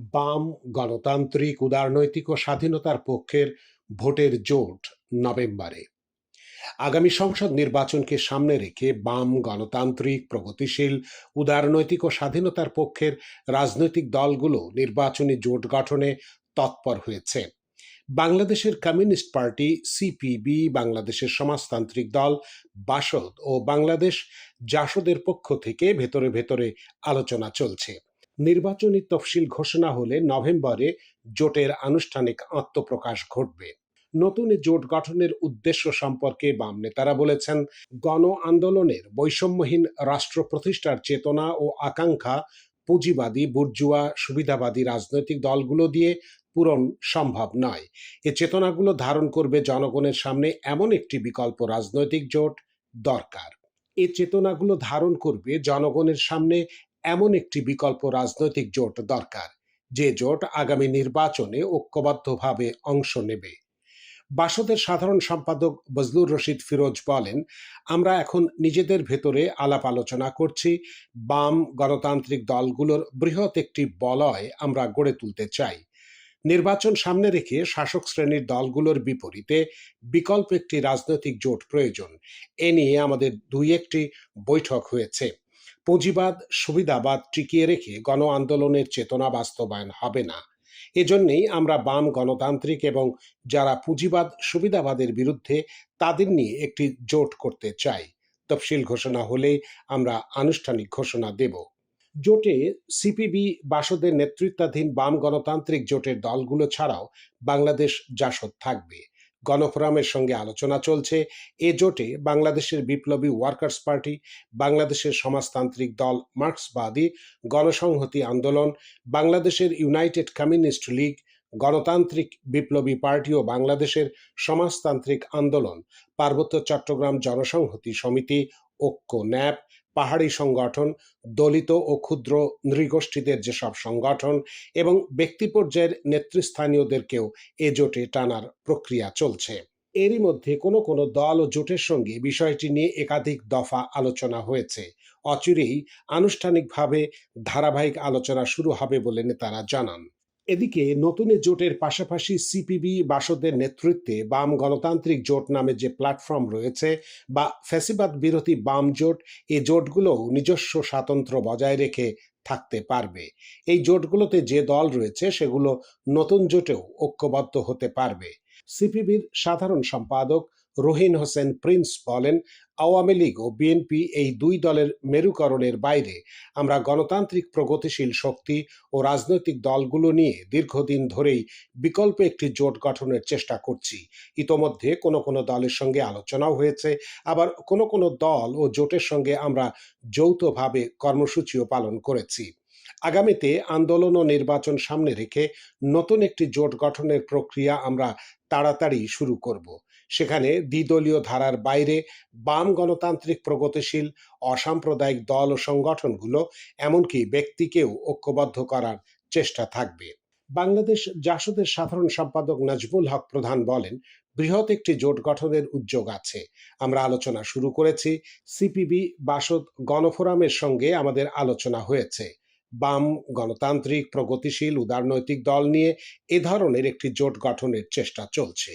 বাম গণতান্ত্রিক, উদারনৈতিক ও স্বাধীনতার পক্ষের ভোটের জোট নভেম্বরে। আগামী সংসদ নির্বাচনকে সামনে রেখে বাম গণতান্ত্রিক, প্রগতিশীল, উদারনৈতিক ও স্বাধীনতার পক্ষের রাজনৈতিক দলগুলো নির্বাচনী জোট গঠনে তৎপর হয়েছে। বাংলাদেশের কমিউনিস্ট পার্টি, সিপিবি, বাংলাদেশের সমাজতান্ত্রিক দল, বাসদ ও বাংলাদেশ জাসদের পক্ষ থেকে ভেতরে ভেতরে আলোচনা চলছে। নির্বাচনী তফসিল ঘোষণা হলে নভেম্বরে জোটের আনুষ্ঠানিক আত্মপ্রকাশ ঘটবে। নতুন জোট গঠনের উদ্দেশ্য সম্পর্কে বাম নেতারা বলেছেন, গণ আন্দোলনের বৈষম্যহীন রাষ্ট্র প্রতিষ্ঠার চেতনা ও আকাঙ্ক্ষা পুঁজিবাদী, বুর্জুয়া, সুবিধাবাদী রাজনৈতিক দলগুলো দিয়ে পূরণ সম্ভব নয়। এ চেতনাগুলো ধারণ করবে জনগণের সামনে এমন একটি বিকল্প রাজনৈতিক জোট দরকার। এ চেতনাগুলো ধারণ করবে জনগণের সামনে এমন একটি বিকল্প রাজনৈতিক জোট দরকার, যে জোট আগামী নির্বাচনে ঐক্যবদ্ধভাবে অংশ নেবে। বাসদের সাধারণ সম্পাদক বজলুর রশিদ ফিরোজ বলেন, আমরা এখন নিজেদের ভেতরে আলাপ আলোচনা করছি, বাম গণতান্ত্রিক দলগুলোর বৃহৎ একটি বলয় আমরা গড়ে তুলতে চাই। নির্বাচন সামনে রেখে শাসক শ্রেণির দলগুলোর বিপরীতে বিকল্প একটি রাজনৈতিক জোট প্রয়োজন। এ নিয়ে আমাদের দুই একটি বৈঠক হয়েছে। পুঁজিবাদ, সুবিধাবাদ টিকিয়ে রেখে গণ আন্দোলনের চেতনা বাস্তবায়ন হবে না। এজন্যেই আমরা বাম গণতান্ত্রিক এবং যারা পুঁজিবাদ, সুবিধাবাদের বিরুদ্ধে তাদের নিয়ে একটি জোট করতে চাই। তফসিল ঘোষণা হলেই আমরা আনুষ্ঠানিক ঘোষণা দেব। জোটে সিপিবি বাসদের নেতৃত্বাধীন বাম গণতান্ত্রিক জোটের দলগুলো ছাড়াও বাংলাদেশ জাসদ থাকবে। গণফোরামের সঙ্গে আলোচনা চলছে। এ জোটে বাংলাদেশের বিপ্লবী ওয়ার্কার্স পার্টি, বাংলাদেশের সমাজতান্ত্রিক দল মার্ক্সবাদী, গণসংহতি আন্দোলন, বাংলাদেশের ইউনাইটেড কমিউনিস্ট লীগ, গণতান্ত্রিক বিপ্লবী পার্টি ও বাংলাদেশের সমাজতান্ত্রিক আন্দোলন, পার্বত্য চট্টগ্রাম জনসংহতি সমিতি, ঐক্য ন্যাপ পাহাড়ি সংগঠন, দলিত ও ক্ষুদ্র নৃগোষ্ঠীদের যেসব সংগঠন এবং ব্যক্তি পর্যায়ের নেতৃস্থানীয়দেরকেও এ জোটে টানার প্রক্রিয়া চলছে। এরই মধ্যে কোনো কোনো দল ও জোটের সঙ্গে বিষয়টি নিয়ে একাধিক দফা আলোচনা হয়েছে। অচিরেই আনুষ্ঠানিকভাবে ধারাবাহিক আলোচনা শুরু হবে বলে নেতারা জানান। এদিকে নতুন জোটের পাশাপাশি সিপিবি বাসদের নেতৃত্বে বাম গণতান্ত্রিক জোট নামে যে প্ল্যাটফর্ম রয়েছে বা ফ্যাসিবাদ বিরোধী বাম জোট এই জোটগুলোও নিজস্ব স্বাতন্ত্র্য বজায় রেখে থাকতে পারবে। এই জোটগুলোতে যে দল রয়েছে, সেগুলো নতুন জোটেও ঐক্যবদ্ধ হতে পারবে। সিপিবির সাধারণ সম্পাদক রহিন হোসেন প্রিন্স বলেন, আওয়ামী লীগ ও বিএনপি এই দুই দলের মেরুকরণের বাইরে। আমরা গণতান্ত্রিক প্রগতিশীল শক্তি ও রাজনৈতিক দলগুলো নিয়ে দীর্ঘদিন ধরেই বিকল্প একটি জোট গঠনের চেষ্টা করছি। ইতোমধ্যে কোনো কোনো দলের সঙ্গে আলোচনাও হয়েছে, আবার কোনো কোনো দল ও জোটের সঙ্গে আমরা যৌথভাবে কর্মসূচিও পালন করেছি। আগামীতে আন্দোলন ও নির্বাচন সামনে রেখে নতুন একটি জোট গঠনের প্রক্রিয়া আমরা তাড়াতাড়ি শুরু করব। সেখানে দ্বিদলীয় ধারার বাইরে বাম গণতান্ত্রিক প্রগতিশীল, অসাম্প্রদায়িক দল ও সংগঠনগুলো, এমনকি ব্যক্তিকেও ঐক্যবদ্ধ করার চেষ্টা থাকবে। বাংলাদেশ জাসদের সাধারণ সম্পাদক নাজমুল হক প্রধান বলেন, বৃহৎ একটি জোট গঠনের উদ্যোগ আছে। আমরা আলোচনা শুরু করেছি, সিপিবি, বাসদ গণফোরামের সঙ্গে আমাদের আলোচনা হয়েছে। বাম গণতান্ত্রিক, প্রগতিশীল, উদারনৈতিক দল নিয়ে এ ধরনের একটি জোট গঠনের চেষ্টা চলছে।